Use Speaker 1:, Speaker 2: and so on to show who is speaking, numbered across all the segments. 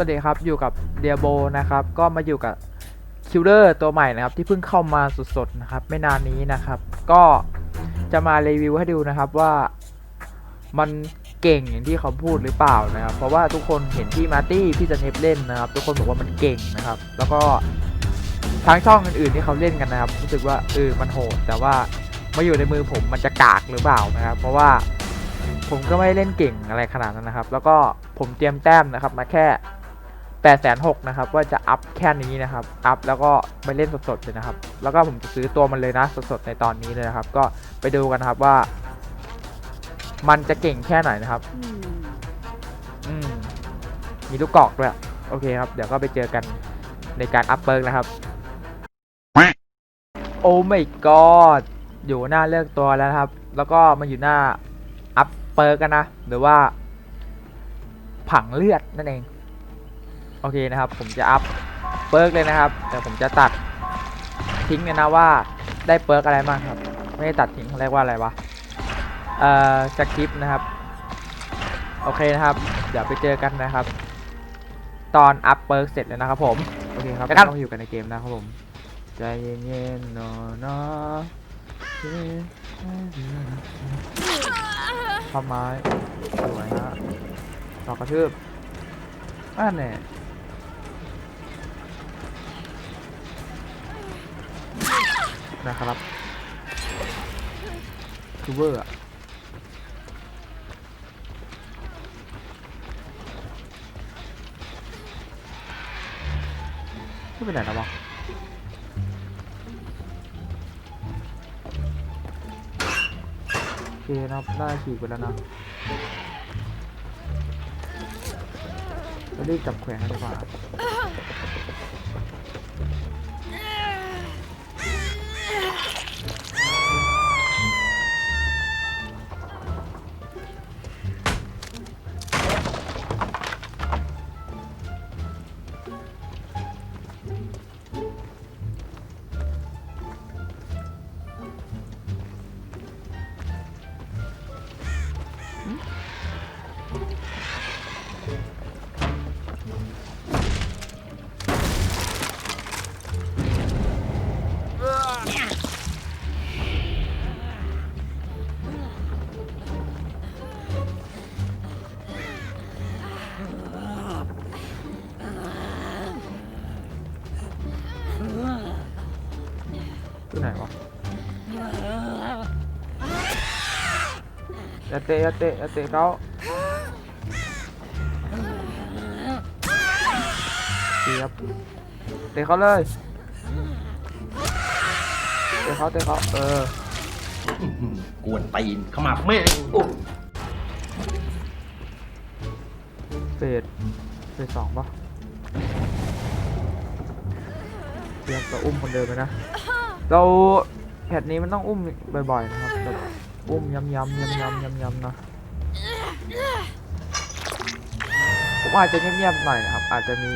Speaker 1: สวัสดีครับอยู่กับเดียโบนะครับ ก็มาอยู่กับคิลเลอร์ตัวใหม่นะครับ ที่เพิ่งเข้ามาสดๆนะครับ ไม่นานนี้นะครับ ก็จะมารีวิวให้ดูนะครับว่ามันเก่งอย่างที่เขาพูดหรือเปล่านะครับ เพราะว่าทุกคนเห็นพี่มาร์ตี้พี่จะเนฟเล่นนะครับ ทุกคนบอกว่ามันเก่งนะครับ แล้วก็ทางช่องอื่นๆที่เขาเล่นกันนะครับ รู้สึกว่าเออมันโหด แต่ว่ามาอยู่ในมือผมมันจะกากหรือเปล่านะครับ เพราะว่าผมก็ไม่เล่นเก่งอะไรขนาดนั้นนะครับ แล้วก็ผมเตรียมแต้มนะครับมาแค่ 8ปดแสนหกนะครับว่าจะอัพแค่นี้นะครับ อัพแล้วก็ไปเล่นสดๆเลยนะครับ แล้วก็ผมจะซื้อตัวมันเลยนะสดๆในตอนนี้เลยนะครับ ก็ไปดูกันนะครับว่า มันจะเก่งแค่ไหนนะครับ อืมมีลูกกอกด้วย โอเคครับ เดี๋ยวก็ไปเจอกันในการอัพเปิร์กนะครับ โอ้ไม่กอดอยู่หน้าเลือกตัวแล้วนะครับ แล้วก็มาอยู่หน้าอัพเปิร์กกันนะ หรือว่าผังเลือดนั่นเอง โอเคนะครับ ผมจะอัพเปิร์กเลยนะครับ แต่ผมจะตัดทิ้งเลยนะว่าได้เปิร์กอะไรบ้างครับ ไม่ได้ตัดทิ้งเขาเรียกว่าอะไรวะ เอ่อสคริปต์นะครับ โอเคนะครับ เดี๋ยวไปเจอกันนะครับ ตอนอัพเปิร์กเสร็จแล้วนะครับ ผม โอเคครับต้องอยู่กันในเกมนะครับผม ใจเย็นๆหนอยนะทำไม้สวยฮะดอกกระทืบนั่นแน่ นะครับคือเวอร์อะไม่เป็นไรนะวะโอเคนะครับได้ฉีกไปแล้วนะรีบจับแขวนดีกว่า อย่าเตะอย่าเตะอย่าเตะเขาเสียบเตะเขาเลยเตะเขาเตะเขาเออ
Speaker 2: กวนตีนข้ามาแม่งโอ้
Speaker 1: เฟสเฟสสองปะเตรียมจะอุ้มคนเดิมไปนะ เราแพทนี้มันต้องอุ้มบ่อยๆนะครับ อุ้มย้ำๆย้ำๆยำๆนะผมอาจจะเงียบๆหน่อยนะครับ อาจจะมี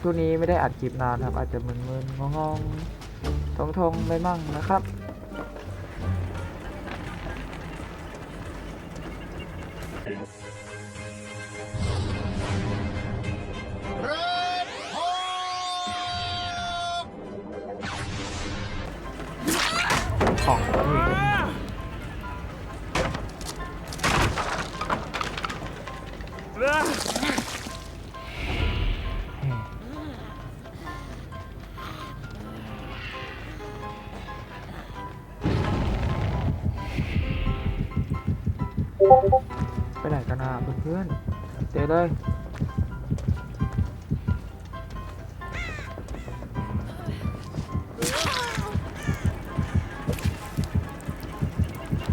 Speaker 1: ช่วงนี้ไม่ได้อัดคลิปนานครับ อาจจะมึนๆงงๆทงๆไปมั่งนะครับของ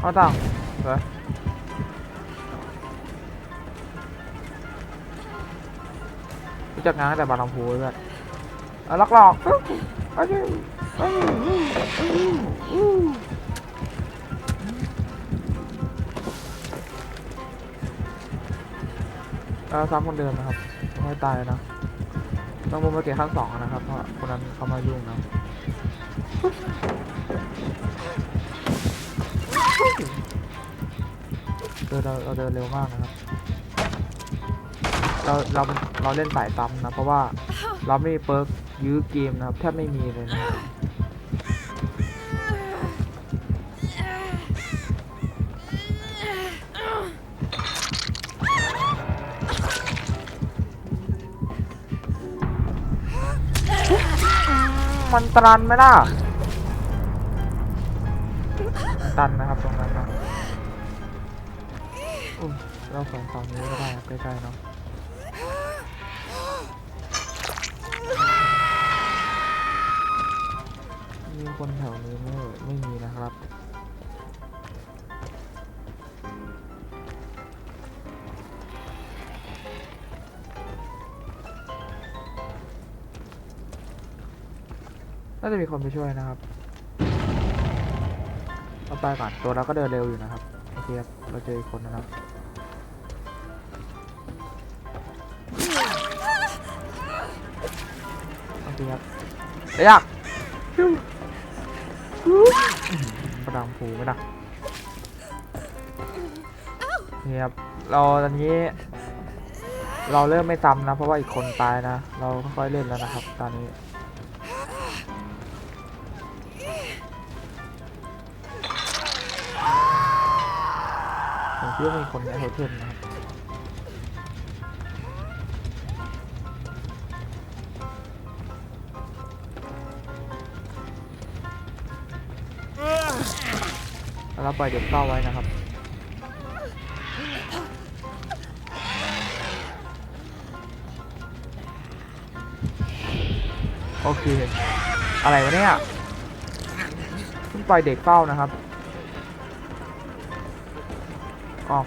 Speaker 1: เอาต่างเหรอรู้จักงานตั้งแต่บางลำพูเลยเพื่อนเอาลักหลอกปึ๊บเอาดิเอาดิเอาดิอู้เออซ้ำคนเดิมนะครับไม่ตายนะต้องมุมมาเก็บขั้นสองนะครับ เพราะคนนั้นเขามายุ่งนะ เดินเราเราเดินเร็วมากนะครับ เราเราเราเล่นสายซ้ำนะ เพราะว่าเราไม่มีเปิร์กยื้อเกมนะครับแทบไม่มีเลยนะมันตรันไหมล่ะ ตันนะครับตรงนั้น เราสองฝั่งนี้ก็ได้ใกล้ๆเนาะมีคนแถวนี้ไม่ไม่มีนะครับน่าจะมีคนไปช่วยนะครับเราไปก่อนตัวเราก็เดินเร็วอยู่นะครับ โอเคครับ เราเจออีกคนนะครับ โอเคครับเรียกฟิวฟิวประดังผูไม่ดักนี่ครับเราตอนนี้ เราเริ่มไม่ซ้ำนะ เพราะว่าอีกคนตายนะ เราค่อยๆเล่นแล้วนะครับ ตอนนี้ผมคิดว่ามีคนในโฮเทลนะครับ แล้วเราปล่อยเด็กเข้าไว้นะครับโอเค อะไรวะเนี่ยเพิ่งปล่อยเด็กเฝ้านะครับออก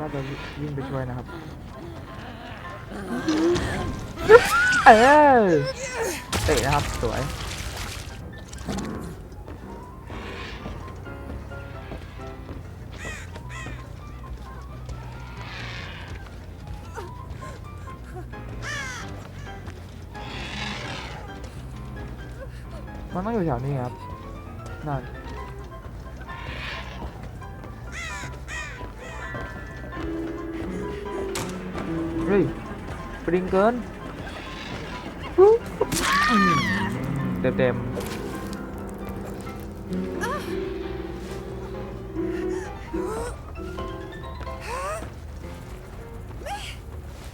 Speaker 1: น่าจะวิ่งไปช่วยนะครับ เออ เตะนะครับ สวย มันต้องอยู่แถวนี้ครับ นั่นเฮ้ยปริงเกิน เต็มเต็ม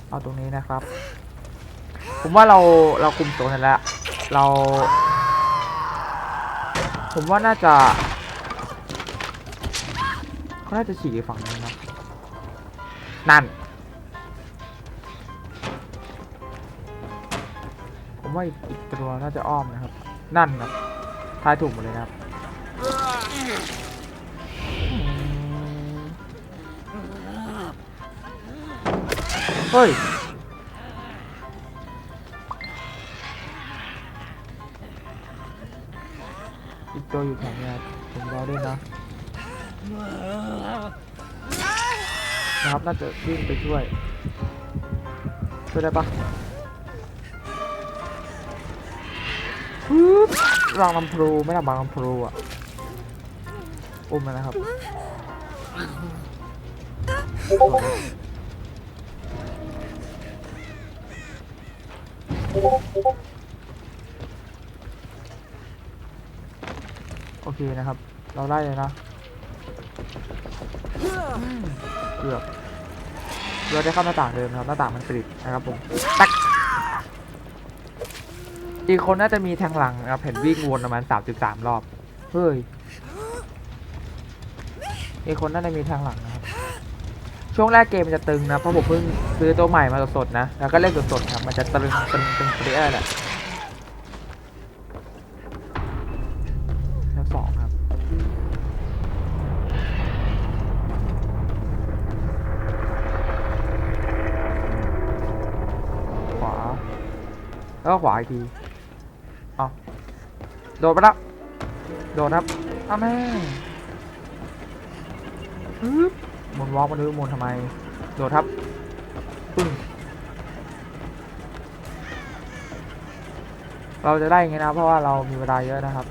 Speaker 1: เอาตรงนี้นะครับ ผมว่าเราเราคุมตัวนั้นแล้ว เรา ผมว่าน่าจะเขาน่าจะฉีกฝั่งนึงนะนั่นผมว่าอีกอีกตัวน่าจะอ้อมนะครับ นั่นครับทายถูกหมดเลยนะครับเฮ้ยอีกตัวอยู่แถวนี้ครับผมรอด้วยนะนะครับน่าจะวิ่งไปช่วยช่วยได้ปะ รางลำพลูไม่ทำบางลำพลูอะอุ้มมันนะครับโอเคนะครับ เราไล่เลยนะเกือบเราได้เข้าหน้าต่างเดิมนะครับหน้าต่างมันปิดนะครับผมตัก อีกคนน่าจะมีแทงหลังนะครับเห็นวิ่งวนประมาณสามจุดสามรอบ เฮ้ย อีกคนน่าจะมีแทงหลังนะครับ ช่วงแรกเกมมันจะตึงนะ เพราะผมเพิ่งซื้อตัวใหม่มาสดๆนะ แล้วก็เล่นสดๆครับ มันจะตึงตึงตึงเปรี้ยแหละทั้งสองครับ ขวา แล้วก็ขวาอีกที โดดไปแล้วโดดครับอ้าแม่ฮึบหมุนวอล์กมาดูหมุนทำไม โดดครับปึ้งเราจะได้อย่างนะ เพราะว่าเรามีเวลาเยอะนะครับ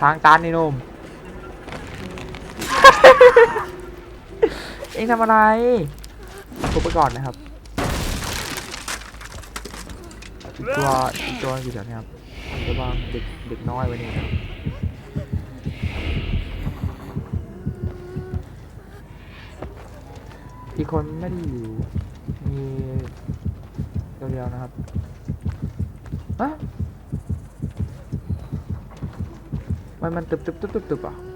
Speaker 1: ทางตันนี่นุ่มเอ็งทำอะไรทุบไปก่อนนะครับอีกตัวอีกตัวอยู่แถวนี้ครับ วางเด็กเด็กน้อยไว้นี่ครับอีกคนไม่ได้อยู่ มีเดียวๆนะครับอะมันมันตึบตึบตึบตึบตึบอะอะ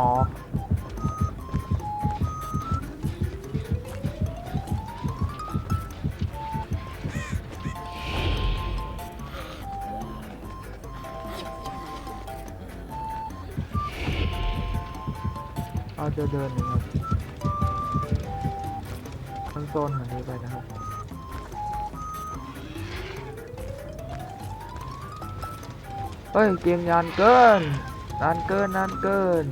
Speaker 1: อ๋อ เอาจะเดินนะครับมันโซนหันนี้ไปนะครับเฮ้ย เกมยานเกินนานเกินนานเกิน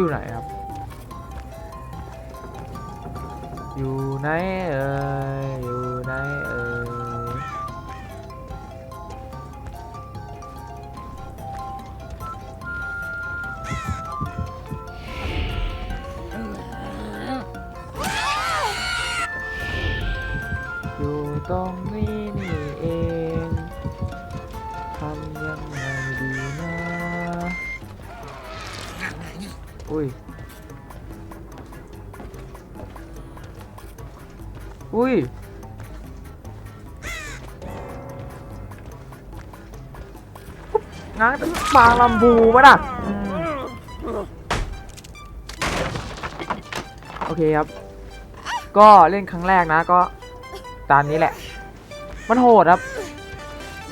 Speaker 1: อยู่ไหนครับ อยู่ไหนเอ่ยอยู่ไหนเอ่ยอยู่ตรงนี้นี่ อุ้ย อุ้ยงั้นบางลำบูปะน่ะโอเคครับ ก็เล่นครั้งแรกนะก็ตามนี้แหละ มันโหดครับ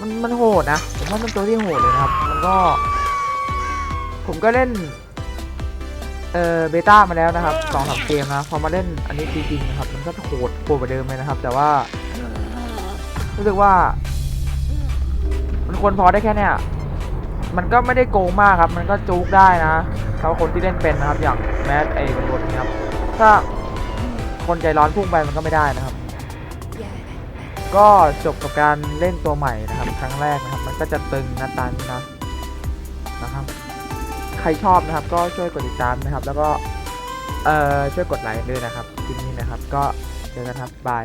Speaker 1: มันมันโหดนะ ผมว่ามันตัวที่โหดเลยนะครับ มันก็ ผมก็เล่น เออเบต้ามาแล้วนะครับสองสามเกมนะพอมาเล่นอันนี้จริงๆนะครับมันก็โหดโหดกว่าเดิมเลยนะครับ แต่ว่ารู้สึกว่า มันควรพอได้แค่เนี้ยมันก็ไม่ได้โกงมากครับ มันก็จูกได้นะสำหรับคนที่เล่นเป็นนะครับ อย่างแมสไอ้บนบนนี้ครับ ถ้าคนใจร้อนพุ่งไปมันก็ไม่ได้นะครับ ก็จบกับการเล่นตัวใหม่นะครับ ครั้งแรกนะครับ มันก็จะตึงนะตานี้นะนะครับ ใครชอบนะครับ ก็ช่วยกดติดตามนะครับ แล้วก็เอ่อช่วยกดไลค์ด้วยนะครับคลิปนี้นะครับ ก็เจอกันครับบาย